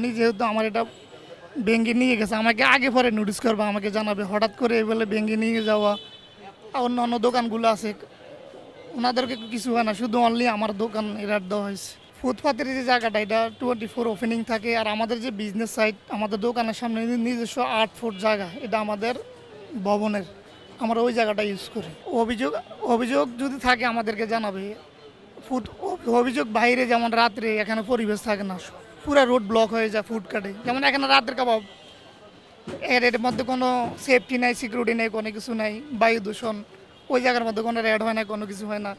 উনি যেহেতু আমার এটা ব্যাঙ্গে নিয়ে গেছে, আমাকে আগে পরে নোটিস করবে, আমাকে জানাবে। হঠাৎ করে বলে ব্যাঙ্গে নিয়ে যাওয়া। আর অন্য অন্য দোকানগুলো আছে। ওনাদেরকে কিছু হয় না, শুধু অনলি আমার দোকান এরার দেওয়া হয়েছে। ফুটপাতের যে জায়গাটা, এটা টোয়েন্টি ফোর ওপেনিং থাকে। আর আমাদের যে বিজনেস সাইট আমাদের দোকানের সামনে নিজস্ব আট ফুট জায়গা। এটা আমাদের ভবনের। আমরা ওই জায়গাটা ইউজ করি। অভিযোগ অভিযোগ যদি থাকে আমাদেরকে জানাবে। ফুড অভিযোগ বাইরে যেমন রাত্রে এখানে পরিবেশ থাকে না। পুরো রোড ব্লক হয়ে যায় ফুড কাটে যেমন এখানে রাতের কাবাব। এর এর মধ্যে কোনো সেফটি নাই সিকিউরিটি নেই, কোনো কিছু নাই, বায়ু দূষণ। ওই জায়গার মধ্যে কোনো রেড হয় না, কোনো কিছু হয় না।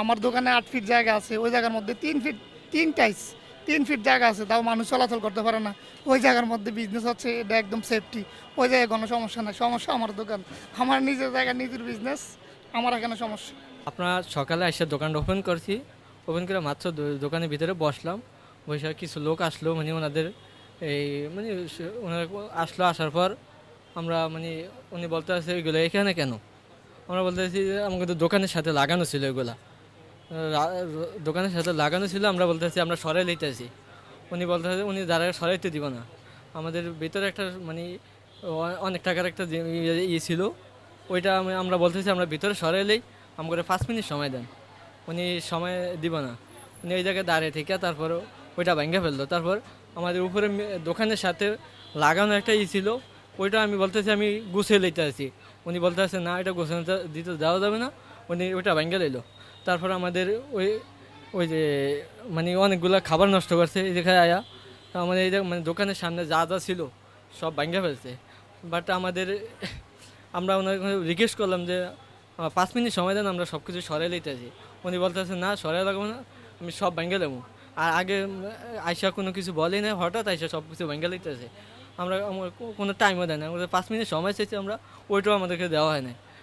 আমার দোকানে আট ফিট জায়গা আছে, ওই জায়গার মধ্যে তিন ফিট তিন টাইস তিন ফিট জায়গা আছে, তাও মানুষ চলাচল করতে পারে না। ওই জায়গার মধ্যে বিজনেস হচ্ছে, এটা একদম সেফটি ওই জায়গায় কোনো সমস্যা নাই, সমস্যা আমার দোকান। আমার নিজের জায়গা নিজের বিজনেস আমার এখানে সমস্যা। আপনার সকালে এসে দোকানটা ওপেন করছি। ওপেন করে মাত্র দোকানের ভিতরে বসলাম। বসে কিছু লোক আসলো মানে ওনাদের এই মানে ওনারা আসলো, আসার পর আমরা মানে উনি বলতে আছে, এগুলো এখানে কেন? আমরা বলতে চাইছি যে, আমাকে তো দোকানের সাথে লাগানো ছিল এগুলা। দোকানের সাথে লাগানো ছিল, আমরা বলতে চাইছি আমরা সরাই লইতেছি উনি বলতে চাইছে উনি দ্বারা সরাইতে দিব না। আমাদের ভিতরে একটা মানে অনেক টাকার একটা ইয়ে- ইয়ে ছিল, ওইটা আমি- আমরা বলতেছি আমরা ভিতরে সরাইলেই আমাকে পাঁচ মিনিট সময় দেন। উনি সময় দিব না। উনি ওই জায়গায় দাঁড়িয়ে থেকে তারপর ওইটা ভেঙে ফেলল। তারপর আমাদের উপরে দোকানের সাথে লাগানো একটা ই ছিল, ওইটা আমি বলতেছি আমি গুছিয়ে লইতে আছি উনি বলতে আছে না, এটা গুছিয়ে নিতে- দিতে দেওয়া যাবে না। উনি ওইটা ভেঙে লইলো। তারপর আমাদের ওই ওই যে মানে অনেকগুলো খাবার নষ্ট করছে, এই জায়গায় আয়া আমাদের এই মানে দোকানের সামনে যা যা ছিল সব ভেঙে ফেলছে। বাট আমাদের, আমরা ওনার রিকোয়েস্ট করলাম যে পাঁচ মিনিট সময় দেন, আমরা সব কিছু সরাই লইতেছি উনি বলতেছে না, সরাই লাগবো না, আমি সব ভেঙে দেবো। আর আগে আইসা কোনো কিছু বলে না হঠাৎ আইসা সব কিছু ভেঙে আছে আমরা কোনো টাইমও দেয় না আমাদের পাঁচ মিনিট সময় চাইছি আমরা, ওইটাও আমাদেরকে দেওয়া হয় না